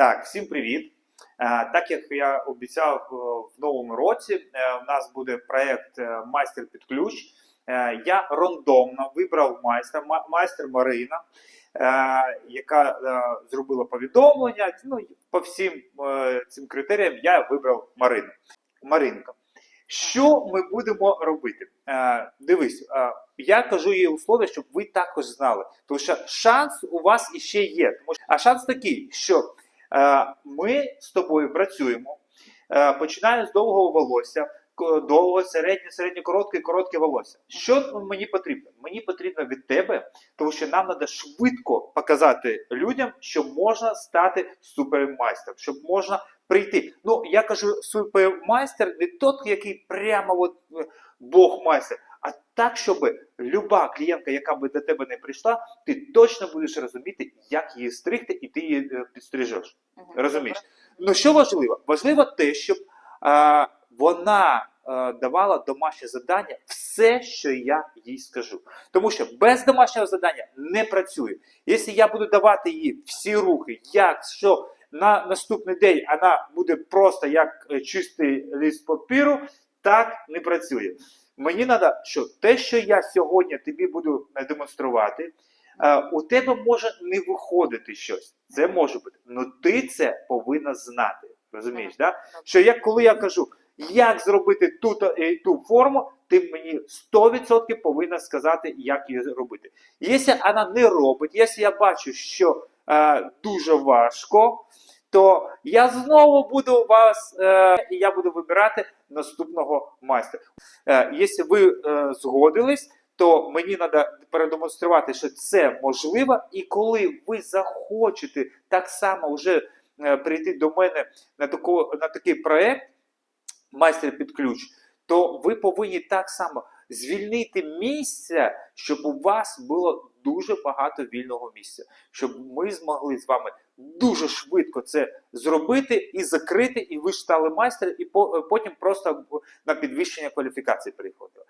Так, всім привіт. Е, Так як я обіцяв е, в новому році, е, у нас буде проєкт е, Майстер під ключ. Е, Я рандомно вибрав майстра, майстер Марина, е, яка е, зробила повідомлення. Ну, по всім е, цим критеріям я вибрав Марину. Маринка. Що ми будемо робити? Е, Дивись, е, я кажу їй условия, щоб ви також знали. Тому що шанс у вас іще є. А шанс такий, що Е, Ми з тобою працюємо, е, починаємо з довгого волосся, довго, середнє, середнє, коротке, коротке волосся. Що мені потрібно? Мені потрібно від тебе, тому що нам треба швидко показати людям, що можна стати супермайстером, щоб можна прийти. Ну, я кажу, супермайстер не той, який прямо от е, Бог майстер, так, щоб люба клієнтка, яка би до тебе не прийшла, ти точно будеш розуміти, як її стригти, і ти її е, підстрижеш. Мгм. Розумієш? Ну що важливо? Важливо те, щоб е, вона е, давала домашнє завдання все, що я їй скажу. Тому що без домашнього завдання не працює. Якщо я буду давати їй всі рухи, як, що на наступний день вона буде просто як е, чистий лист папіру, так не працює. Мені треба, що те, що я сьогодні тобі буду е, демонструвати, е, у тебе може не виходити щось. Це може бути. Ну ти це повинна знати. Розумієш, да? Що як коли я кажу, як зробити ту ту форму, ти мені 100% повинна сказати, як її робити. Якщо вона не робить, якщо я бачу, що е, дуже важко, то я знову буду вас, е, і я буду вибирати наступного майстра. Е, якщо ви е, згодились, то мені треба передемонструвати, що це можливо, і коли ви захочете так само вже прийти до мене на, таку, на такий проект майстер під ключ, то ви повинні так само звільнити місце, щоб у вас було дуже багато вільного місця, щоб ми змогли з вами дуже швидко це зробити і закрити, і ви ж стали майстер, і по- потім просто на підвищення кваліфікації переходили.